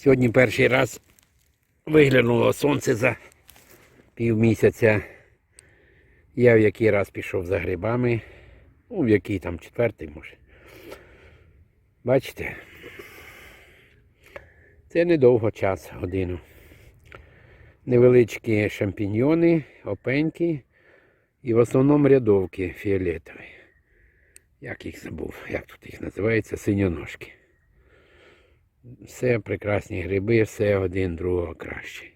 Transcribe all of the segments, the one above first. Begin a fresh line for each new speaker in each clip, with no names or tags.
Сьогодні перший раз виглянуло сонце за півмісяця. Я в який раз пішов за грибами. Ну, в який там четвертий може. Бачите? Це недовго час, годину. Невеличкі шампіньйони, опеньки і в основному рядовки фіолетові. Як їх забув, як тут їх називається, синьоножки. Все прекрасні гриби, все один другого краще.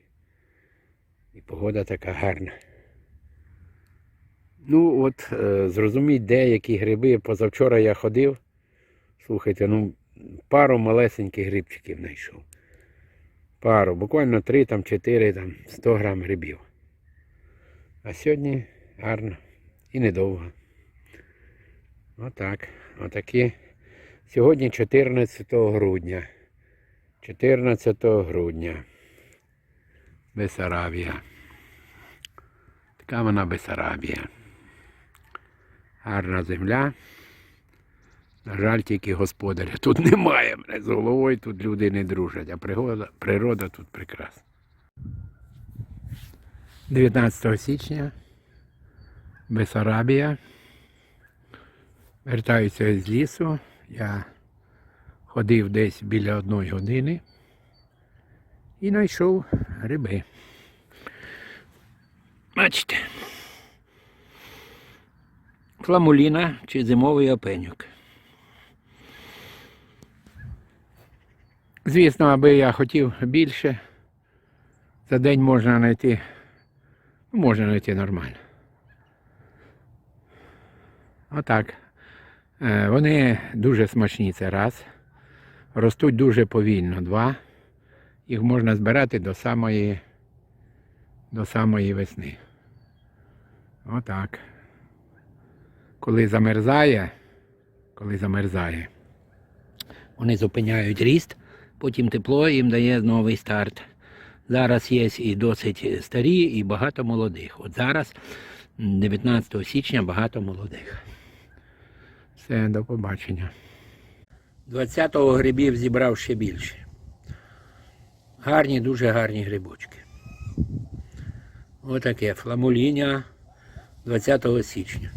І погода така гарна. Ну, от е, зрозуміть, де які гриби. Позавчора я ходив. Слухайте, ну, пару малесеньких грибчиків знайшов. Пару, буквально 3 там 4 там 100 грам грибів. А сьогодні гарно і недовго. Отак. Отакі. Сьогодні 14 грудня. 14 грудня. Бесарабія. Така вона Бесарабія. Гарна земля. На жаль, тільки господаря тут немає. мене З головою тут люди не дружать, а природа, природа тут прекрасна. 19 січня. Бесарабія. Вертаюся з лісу. Я ходив десь біля одної години і знайшов гриби. Бачите. Фламуліна чи зимовий опенюк. Звісно, аби я хотів більше, за день можна знайти, ну, можна знайти нормально. Отак. Е, Вони дуже смачні, це раз. Ростуть дуже повільно, два. Їх можна збирати до самої, до самої весни. Отак. Коли замерзає, коли замерзає, вони зупиняють ріст, потім тепло їм дає новий старт. Зараз є і досить старі, і багато молодих. От зараз, 19 січня, багато молодих. Все, до побачення. 20-го грибів зібрав ще більше. Гарні, дуже гарні грибочки. Отаке фламуління 20 січня.